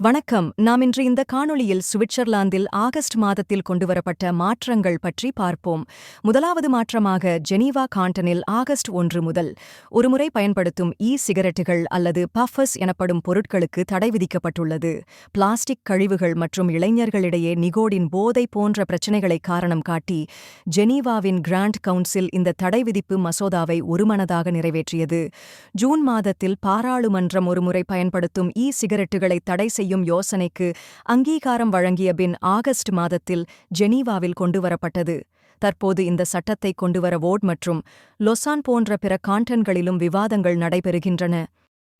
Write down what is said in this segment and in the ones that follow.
வணக்கம். நாம் இன்று இந்த காணொளியில் சுவிட்சர்லாந்தில் ஆகஸ்ட் மாதத்தில் கொண்டுவரப்பட்ட மாற்றங்கள் பற்றி பார்ப்போம். முதலாவது மாற்றமாக ஜெனீவா காண்டனில் ஆகஸ்ட் ஒன்று முதல் ஒருமுறை பயன்படுத்தும் இ சிகரெட்டுகள் அல்லது பஃபஸ் எனப்படும் பொருட்களுக்கு தடை விதிக்கப்பட்டுள்ளது. பிளாஸ்டிக் கழிவுகள் மற்றும் இளைஞர்களிடையே நிகோடின் போதை போன்ற பிரச்சினைகளை காரணம் காட்டி ஜெனீவாவின் கிராண்ட் கவுன்சில் இந்த தடை விதிப்பு மசோதாவை ஒருமனதாக நிறைவேற்றியது. ஜூன் மாதத்தில் பாராளுமன்றம் ஒருமுறை பயன்படுத்தும் இ சிகரெட்டுகளை தடை செய்ய செய்யும் யோசனைக்கு அங்கீகாரம் வழங்கிய பின் ஆகஸ்ட் மாதத்தில் ஜெனீவாவில் கொண்டுவரப்பட்டது. தற்போது இந்த சட்டத்தை கொண்டுவர வோட் மற்றும் லொசான் போன்ற பிற காண்டன்களிலும் விவாதங்கள் நடைபெறுகின்றன.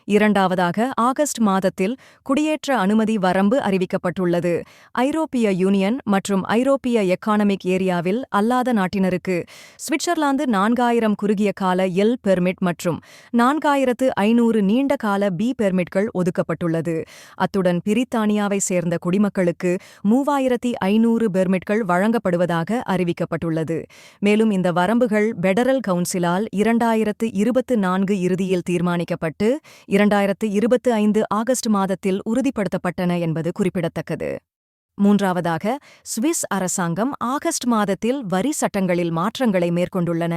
இரண்டாவதாக ஆகஸ்ட் மாதத்தில் குடியேற்ற அனுமதி வரம்பு அறிவிக்கப்பட்டுள்ளது. ஐரோப்பிய யூனியன் மற்றும் ஐரோப்பிய எக்கானமிக் ஏரியாவில் அல்லாத நாட்டினருக்கு சுவிட்சர்லாந்து நான்காயிரம் குறுகிய கால எல் பெர்மிட் மற்றும் நான்காயிரத்து ஐநூறு நீண்ட கால பி பெர்மிட்கள் ஒதுக்கப்பட்டுள்ளது. அத்துடன் பிரித்தானியாவை சேர்ந்த குடிமக்களுக்கு மூவாயிரத்தி ஐநூறு பெர்மிட்கள் வழங்கப்படுவதாக அறிவிக்கப்பட்டுள்ளது. மேலும் இந்த வரம்புகள் பெடரல் கவுன்சிலால் இரண்டாயிரத்து இருபத்து நான்கு இறுதியில் தீர்மானிக்கப்பட்டு இரண்டாயிரத்து இருபத்து ஐந்து ஆகஸ்ட் மாதத்தில் உறுதிப்படுத்தப்பட்டன என்பது குறிப்பிடத்தக்கது. மூன்றாவதாக சுவிஸ் அரசாங்கம் ஆகஸ்ட் மாதத்தில் வரி சட்டங்களில் மாற்றங்களை மேற்கொண்டுள்ளன.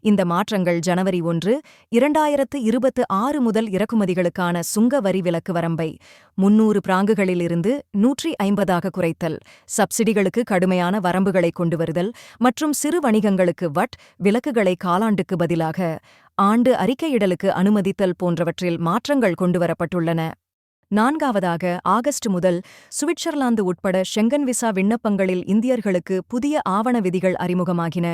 இந்த மாற்றங்கள் ஜனவரி ஒன்று இரண்டாயிரத்து இருபத்து ஆறு முதல் இறக்குமதிகளுக்கான சுங்க வரி விலக்கு வரம்பை முன்னூறு பிராங்குகளிலிருந்து நூற்றி ஐம்பதாக குறைத்தல் சப்சிடிகளுக்கு கடுமையான வரம்புகளை கொண்டு வருதல் மற்றும் சிறு வணிகங்களுக்கு வட் விலக்குகளை காலாண்டுக்கு பதிலாக ஆண்டு அறிக்கையிடலுக்கு அனுமதித்தல் போன்றவற்றில் மாற்றங்கள் கொண்டுவரப்பட்டுள்ளன. நான்காவதாக ஆகஸ்ட் முதல் சுவிட்சர்லாந்து உட்பட ஷெங்கன் விசா விண்ணப்பங்களில் இந்தியர்களுக்கு புதிய ஆவண விதிகள் அறிமுகமாகின.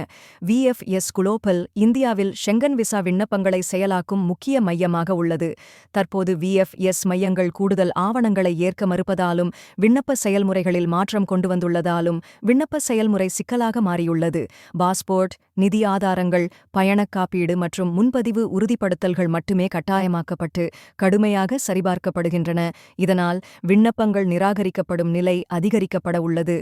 விஎஃப்எஸ் குளோபல் இந்தியாவில் ஷெங்கன் விசா விண்ணப்பங்களை செயலாக்கும் முக்கிய மையமாக உள்ளது. தற்போது விஎஃப்எஸ் மையங்கள் கூடுதல் ஆவணங்களை ஏற்க மறுப்பதாலும் விண்ணப்ப செயல்முறைகளில் மாற்றம் கொண்டு வந்துள்ளதாலும் விண்ணப்ப செயல்முறை சிக்கலாக மாறியுள்ளது. பாஸ்போர்ட் நிதி ஆதாரங்கள் பயணக் காப்பீடு மற்றும் முன்பதிவு உறுதிப்படுத்தல்கள் மட்டுமே கட்டாயமாக்கப்பட்டு கடுமையாக சரிபார்க்கப்படுகின்றன. இதனால் விண்ணப்பங்கள் நிராகரிக்கப்படும் நிலை அதிகரிக்கப்பட உள்ளது.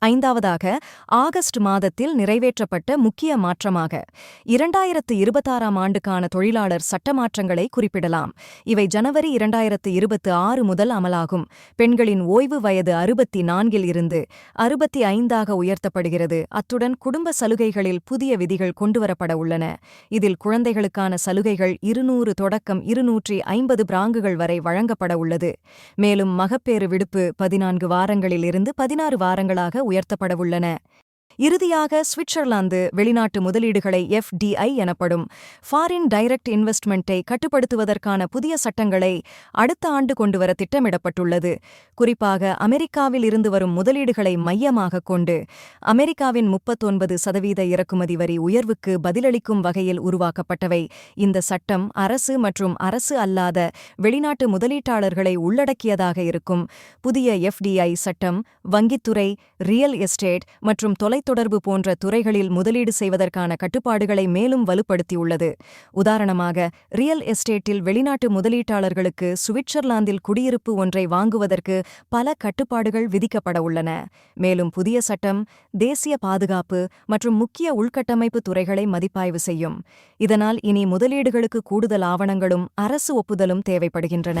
ஐந்தாவதாக ஆகஸ்ட் மாதத்தில் நிறைவேற்றப்பட்ட முக்கிய மாற்றமாக. இரண்டாயிரத்து இருபத்தாறாம் ஆண்டுக்கான தொழிலாளர் சட்ட மாற்றங்களை குறிப்பிடலாம். இவை ஜனவரி இரண்டாயிரத்து இருபத்து ஆறு முதல் அமலாகும். பெண்களின் ஓய்வு வயது அறுபத்தி நான்கில் இருந்து அறுபத்தி ஐந்தாக உயர்த்தப்படுகிறது. அத்துடன் குடும்ப சலுகைகளில் புதிய விதிகள் கொண்டுவரப்பட உள்ளன. இதில் குழந்தைகளுக்கான சலுகைகள் இருநூறு தொடக்கம் இருநூற்றி ஐம்பது பிராங்குகள் வரை வழங்கப்பட உள்ளது. மேலும் மகப்பேறு விடுப்பு பதினான்கு வாரங்களில் இருந்து பதினாறு வாரங்களாக உயர்த்தப்படவுள்ளன. இறுதியாக சுவிட்சர்லாந்து வெளிநாட்டு முதலீடுகளை எஃப்டிஐ எனப்படும் ஃபாரின் டைரக்ட் இன்வெஸ்ட்மெண்ட்டை கட்டுப்படுத்துவதற்கான புதிய சட்டங்களை அடுத்த ஆண்டு கொண்டுவர திட்டமிடப்பட்டுள்ளது. குறிப்பாக அமெரிக்காவில் இருந்து வரும் முதலீடுகளை மையமாக கொண்டு அமெரிக்காவின் முப்பத்தொன்பது சதவீத இறக்குமதி வரி உயர்வுக்கு பதிலளிக்கும் வகையில் உருவாக்கப்பட்டவை. இந்த சட்டம் அரசு மற்றும் அரசு அல்லாத வெளிநாட்டு முதலீட்டாளர்களை உள்ளடக்கியதாக இருக்கும். புதிய எஃப்டிஐ சட்டம் வங்கித்துறை ரியல் எஸ்டேட் மற்றும் தொலை தொடர்பு போன்ற துறைகளில் முதலீடு செய்வதற்கான கட்டுப்பாடுகளை மேலும் வலுப்படுத்தியுள்ளது. உதாரணமாக ரியல் எஸ்டேட்டில் வெளிநாட்டு முதலீட்டாளர்களுக்கு சுவிட்சர்லாந்தில் குடியிருப்பு ஒன்றை வாங்குவதற்கு பல கட்டுப்பாடுகள் விதிக்கப்பட உள்ளன. மேலும் புதிய சட்டம் தேசிய பாதுகாப்பு மற்றும் முக்கிய உள்கட்டமைப்பு துறைகளை மதிப்பாய்வு செய்யும். இதனால் இனி முதலீடுகளுக்கு கூடுதல் ஆவணங்களும் அரசு ஒப்புதலும் தேவைப்படுகின்றன.